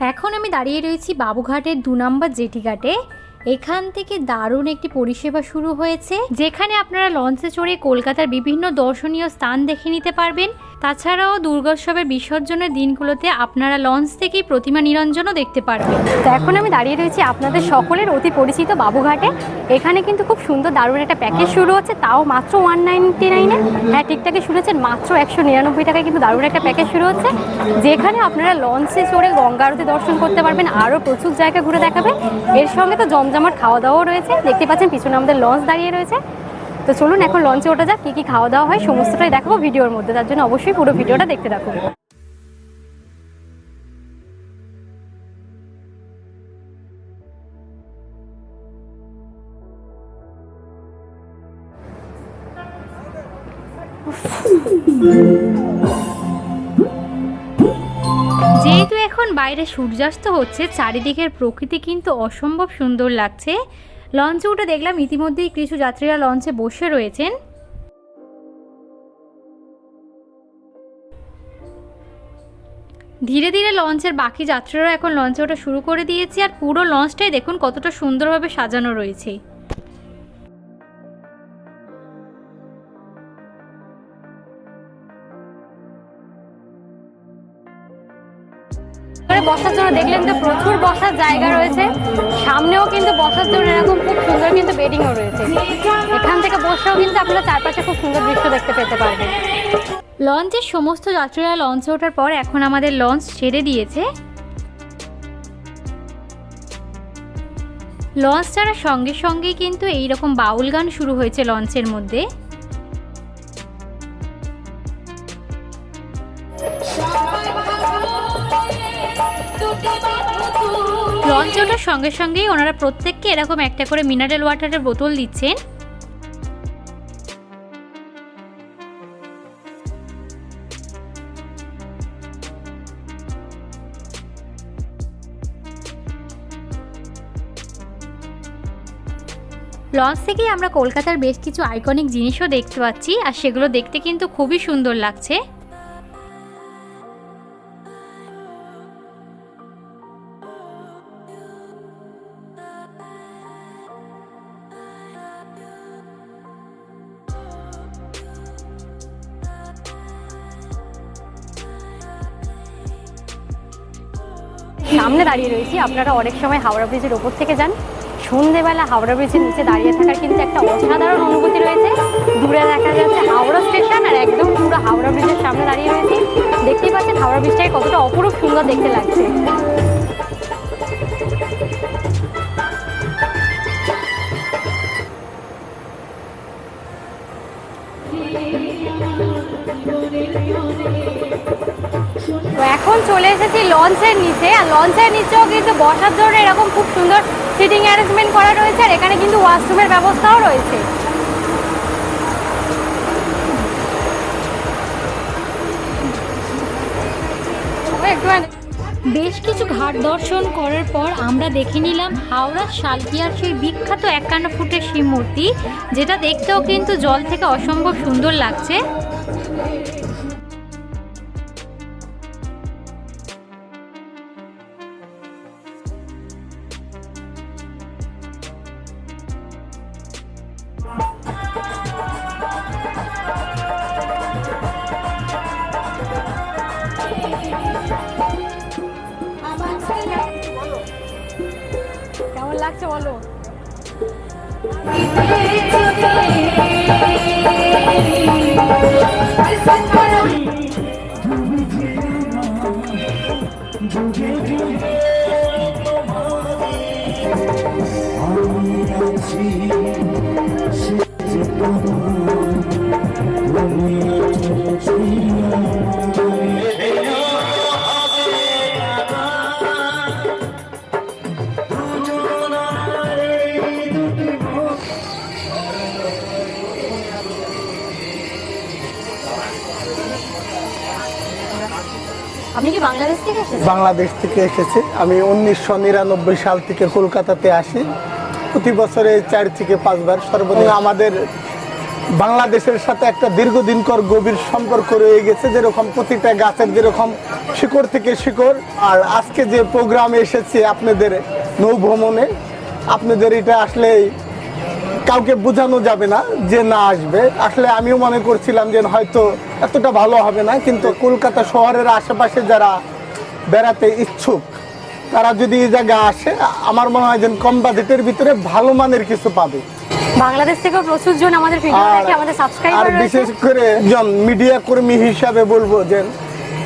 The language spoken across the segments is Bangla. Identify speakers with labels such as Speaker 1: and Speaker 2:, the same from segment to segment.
Speaker 1: এখন আমি দাঁড়িয়ে রয়েছি বাবুঘাটের দু নম্বর জেটি ঘাটে। এখান থেকে দারুণ একটি পরিষেবা শুরু হয়েছে, যেখানে আপনারা লঞ্চে চড়ে কলকাতার বিভিন্ন দর্শনীয় স্থান দেখে নিতে পারবেন। তাছাড়াও দুর্গোৎসবের বিসর্জনের দিনগুলোতে আপনারা লঞ্চ থেকেই প্রতিমা নিরঞ্জনও দেখতে পারবেন। তো এখন আমি দাঁড়িয়ে রয়েছি আপনাদের সকলের অতি পরিচিত বাবুঘাটে। এখানে কিন্তু খুব সুন্দর দারুণ একটা প্যাকেজ শুরু হচ্ছে, তাও মাত্র ওয়ান নাইনটি নাইনে হ্যাঁ ঠিকঠাকই শুনেছেন মাত্র একশো নিরানব্বই টাকায় কিন্তু দারুণ একটা প্যাকেজ শুরু হচ্ছে। যেখানে আপনারা লঞ্চে চড়ে গঙ্গা আরতি দর্শন করতে পারবেন, আরও প্রচুর জায়গা ঘুরে দেখাবে এর সঙ্গে তো জমজমাট খাওয়া দাওয়াও রয়েছে, দেখতে পাচ্ছেন পিছনে আমাদের লঞ্চ দাঁড়িয়ে রয়েছে। তো চলুন এখন লঞ্চে ওঠা যাক, কী কী খাওয়া দাওয়া হয়, সমস্তটাই দেখাবো ভিডিওর মধ্যে। তার জন্য অবশ্যই পুরো ভিডিওটা দেখতে থাকুন। যেহেতু এখন বাইরে সূর্যাস্ত হচ্ছে, চারিদিকের প্রকৃতি কিন্তু অসম্ভব সুন্দর লাগছে। লঞ্চে উঠে দেখলাম ইতিমধ্যেই কিছু যাত্রীরা লঞ্চে বসে রয়েছেন। ধীরে ধীরে লঞ্চের বাকি যাত্রীরা এখন লঞ্চে ওটা শুরু করে দিয়েছে আর পুরো লঞ্চটাই দেখুন কতটা সুন্দরভাবে সাজানো রয়েছে। বসার জন্য দেখলেন তো প্রচুর বসার জায়গা রয়েছে। সামনেও কিন্তু বসার জন্য এরকম খুব সুন্দর কিন্তু বেডিংও রয়েছে। এখান থেকে বসেও কিন্তু আপনারা চারপাশে খুব সুন্দর দৃশ্য দেখতে পেতে পারবেন। লঞ্চের সমস্ত যাত্রীরা লঞ্চে ওঠার পর এখন আমাদের লঞ্চ ছেড়ে দিয়েছে। লঞ্চ ছাড়ার সঙ্গে সঙ্গেই কিন্তু এই রকম বাউল গান শুরু হয়েছে লঞ্চের মধ্যে। লঞ্চ ওঠার সঙ্গে সঙ্গেই ওনারা প্রত্যেককে এরকম একটা করে মিনারেল ওয়াটারের বোতল দিচ্ছেন। লঞ্চ থেকেই আমরা কলকাতার বেশ কিছু আইকনিক জিনিসও দেখতে পাচ্ছি, আর সেগুলো দেখতে কিন্তু খুবই সুন্দর লাগছে। সামনে দাঁড়িয়ে রয়েছি। আপনারা অনেক সময় হাওড়া ব্রিজের ওপর থেকে যান। সন্ধেবেলা হাওড়া ব্রিজের নিচে দাঁড়িয়ে থাকার কিন্তু একটা অসাধারণ অনুভূতি রয়েছে। দূরে দেখা যাচ্ছে হাওড়া স্টেশন আর একদম পুরো হাওড়া ব্রিজের সামনে দাঁড়িয়ে রয়েছি। দেখতেই পাচ্ছেন হাওড়া ব্রিজটাকে কতটা অপরূপ সুন্দর দেখতে লাগছে। এখন চলে এসেছি লঞ্চের নিচে, আর লঞ্চের নিচেও কিন্তু বসার জন্য এরকম খুব সুন্দর সিটিং অ্যারেঞ্জমেন্ট করা রয়েছে, আর এখানে কিন্তু ওয়াশরুমের ব্যবস্থাও রয়েছে। বেশ কিছু ঘাট দর্শন করার পর আমরা দেখে নিলাম হাওড়ার শালকিয়ার সেই বিখ্যাত একান্ন ফুটের শিব মূর্তি, যেটা দেখতেও কিন্তু জল থেকে অসম্ভব সুন্দর লাগছে। বলো। আপনি কি বাংলাদেশ থেকে এসেছেন?
Speaker 2: বাংলাদেশ থেকে এসেছি। আমি উনিশশো নিরানব্বই সাল থেকে কলকাতাতে আসি। প্রতি বছরে চার থেকে পাঁচবার সর্বনিম্ন। আমাদের বাংলাদেশের সাথে একটা দীর্ঘদিনকর গভীর সম্পর্ক রয়ে গেছে। যেরকম প্রতিটা গাছের যেরকম শিকড় থেকে শিকড়। আর আজকে যে প্রোগ্রামে এসেছি আপনাদের নৌভ্রমণে আপনাদের এটা আসলে কাউকে বোঝানো যাবে না যে না আসবে। আসলে আমিও মনে করছিলাম যে হয়তো এতটা ভালো হবে না কিন্তু কলকাতা শহরের আশেপাশে যারা বেড়াতে ইচ্ছুক তারা যদি এই জায়গায় আসে আমার মনে হয় যে কম বাজেটের ভিতরে ভালো মানের কিছু পাবে।
Speaker 1: বাংলাদেশ থেকেও প্রচুর জন আমাদের ভিডিও
Speaker 2: আর
Speaker 1: দেখে আমাদের সাবস্ক্রাইবার রয়েছে।
Speaker 2: বিশেষ করে মিডিয়া কর্মী হিসাবে বলব যে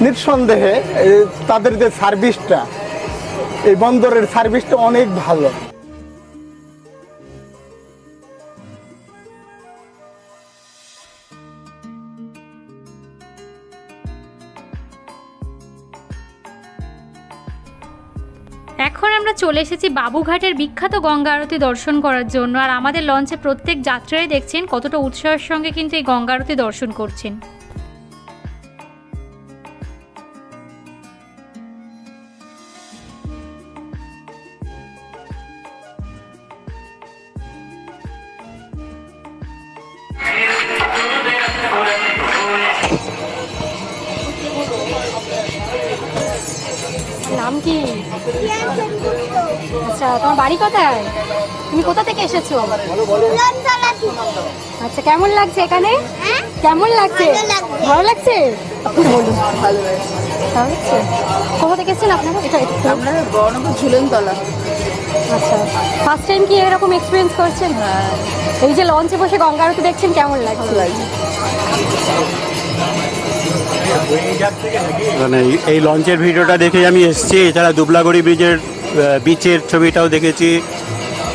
Speaker 2: নিঃসন্দেহে তাদের যে সার্ভিসটা এই বন্দরের সার্ভিসটা অনেক ভালো।
Speaker 1: এখন আমরা চলে এসেছি বাবুঘাটের বিখ্যাত গঙ্গা আরতি দর্শন করার জন্য। আর আমাদের লঞ্চে প্রত্যেক যাত্রায় দেখছেন কতটা উৎসাহের সঙ্গে কিন্তু এই গঙ্গা আরতি দর্শন করছেন। নাম কি? আচ্ছা তোমার বাড়ি কোথায়? তুমি কোথা থেকে এসেছ? আচ্ছা কেমন লাগছে এখানে? কেমন লাগছে? ভালো লাগছে? আপনি বলুন। কোথা থেকে এসেছেন আপনারা? এটা একটু
Speaker 3: আমরা বর্ণপুর ঝুলনতলা।
Speaker 1: আচ্ছা ফার্স্ট টাইম কি এরকম এক্সপিরিয়েন্স করছেন?
Speaker 3: হ্যাঁ।
Speaker 1: এই যে লঞ্চে বসে গঙ্গা আরতি দেখছেন কেমন লাগছে?
Speaker 3: লাগছে।
Speaker 4: মানে এই- লঞ্চের ভিডিওটা দেখে আমি এসেছি। এছাড়া দুবলাগড়ি ব্রিজের বিচের ছবিটাও দেখেছি।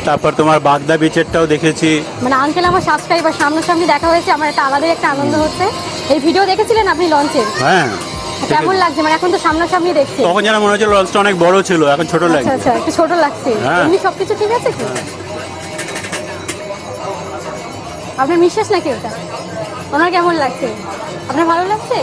Speaker 4: তারপর তোমার বাগদা বিচেরটাও দেখেছি।
Speaker 1: মানে আঙ্কেল আমার সাবস্ক্রাইবার সামনাসামনি দেখা হয়েছে আমার একটা আলাদাই একটা আনন্দ হচ্ছে। এই ভিডিও দেখেছিলেন আপনি লঞ্চের
Speaker 4: হ্যাঁ।
Speaker 1: কেমন লাগছে? মানে এখন তো সামনাসামনি দেখছি।
Speaker 4: তখন যেন মনে হচ্ছে লঞ্চটা অনেক বড় ছিল এখন ছোট
Speaker 1: আচ্ছা
Speaker 4: লাগছে।
Speaker 1: আচ্ছা একটু ছোট লাগছে।
Speaker 4: হ্যাঁ।
Speaker 1: এমনি সবকিছু ঠিক আছে কি? আপনার বিশ্বাস নাকি ওটা? ওনার কেমন লাগছে? আপনার ভালো লাগছে?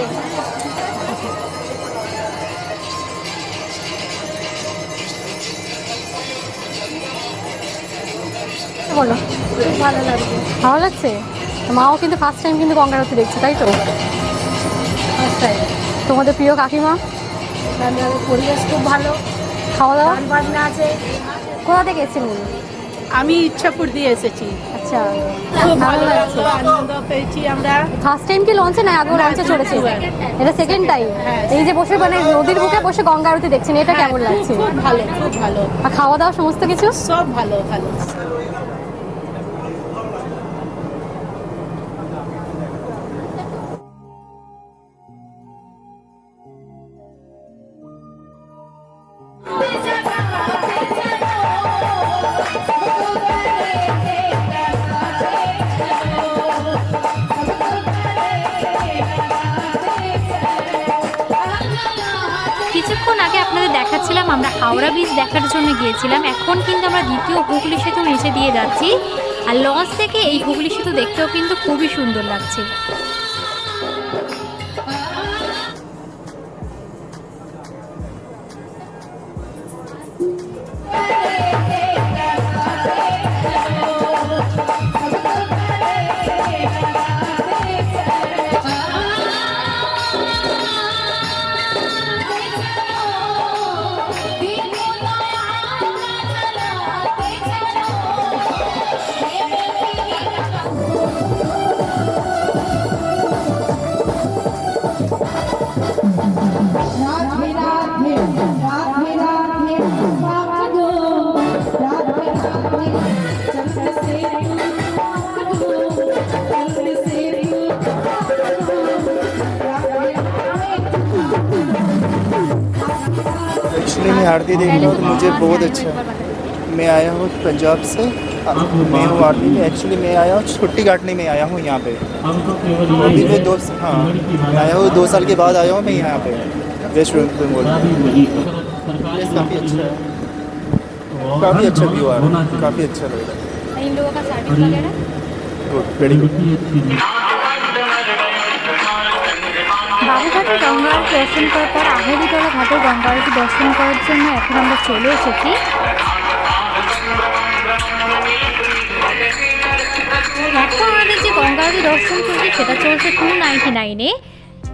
Speaker 1: বলো ভালো লাগছে। ভালো লাগছে? মাও কিন্তু ফার্স্ট টাইম কিন্তু গঙ্গারতি দেখছে তাই তো? ফার্স্ট টাইম তোমাদের প্রিয় কাকিমা?
Speaker 3: পরিবেশ খুব ভালো।
Speaker 1: খাওয়া দাওয়া?
Speaker 3: বাজনা আছে।
Speaker 1: কোথা থেকে এসেছিলেন
Speaker 3: আমি ইচ্ছাপুর দিয়ে এসেছি।
Speaker 1: আচ্ছা ভালো
Speaker 3: ভালো
Speaker 1: লাগছে।
Speaker 3: আনন্দ পেয়েছি আমরা।
Speaker 1: ফার্স্ট টাইম কি লঞ্চে না আগেও লঞ্চে চড়েছে এটা সেকেন্ড টাইম এই যে বসে মানে নদীর বুকে বসে গঙ্গা আরতি দেখছেন এটা কেমন লাগছে?
Speaker 3: খুব ভালো খুব ভালো।
Speaker 1: আর খাওয়া দাওয়া সমস্ত কিছু?
Speaker 3: সব ভালো ভালো।
Speaker 1: দেখাচ্ছিলাম, আমরা হাওড়া ব্রিজ দেখার জন্য গিয়েছিলাম। এখন কিন্তু আমরা দ্বিতীয় হুগলি সেতু নিচে দিয়ে যাচ্ছি। আর লঞ্চ থেকে এই হুগলি সেতু দেখতেও কিন্তু খুবই সুন্দর লাগছে।
Speaker 5: आरती देखना तो मुझे बहुत अच्छा। मैं आया हूँ पंजाब से। मैं हूँ आरती में एक्चुअली मैं आया हूँ छुट्टी काटने में आया हूँ यहाँ पे। अभी मैं दो हाँ मैं आया हूँ दो साल के बाद आया हूँ मैं यहाँ पे वेस्ट बंगाल काफ़ी अच्छा। है काफ़ी अच्छा व्यू आ रहा है। काफ़ी अच्छा लग रहा है।
Speaker 1: इन लोगों का
Speaker 5: गुड वेरी गुड
Speaker 1: গঙ্গা দর্শন করার পর আহেরিতলা ঘাটে গঙ্গা আরতি দর্শন করার জন্য এখন আমরা চলে এসেছি। এখন আমাদের যে গঙ্গা আরতি দর্শন করছি সেটা চলছে টু নাইনটি নাইনে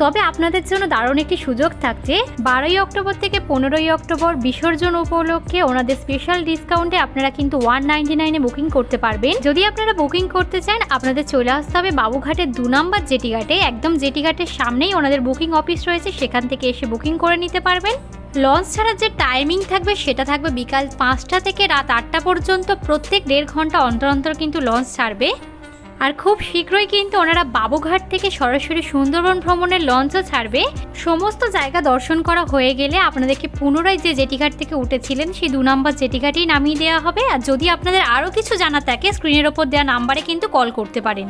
Speaker 1: তবে আপনাদের জন্য দারুণ একটি সুযোগ থাকছে। বারোই অক্টোবর থেকে পনেরোই অক্টোবর বিসর্জন উপলক্ষে ওনাদের স্পেশাল ডিসকাউন্টে আপনারা কিন্তু ওয়ান নাইনটি নাইনে বুকিং করতে পারবেন। যদি আপনারা বুকিং করতে চান, আপনাদের চলে আসতে হবে বাবুঘাটের দু নম্বর জেটি ঘাটে। একদম জেটি ঘাটের সামনেই ওনাদের বুকিং অফিস রয়েছে, সেখান থেকে এসে বুকিং করে নিতে পারবেন। লঞ্চ ছাড়ার যে টাইমিং থাকবে, সেটা থাকবে বিকাল পাঁচটা থেকে রাত আটটা পর্যন্ত। প্রত্যেক দেড় ঘণ্টা অন্তর অন্তর কিন্তু লঞ্চ ছাড়বে। আর খুব শীঘ্রই কিন্তু ওনারা বাবুঘাট থেকে সরাসরি সুন্দরবন ভ্রমণের লঞ্চও ছাড়বে। সমস্ত জায়গা দর্শন করা হয়ে গেলে আপনাদেরকে পুনরায় যে জেটিঘাট থেকে উঠেছিলেন, সেই দু নম্বর জেটিঘাটেই নামিয়ে দেওয়া হবে। আর যদি আপনাদের আরও কিছু জানা থাকে স্ক্রিনের ওপর দেওয়া নাম্বারে কিন্তু কল করতে পারেন।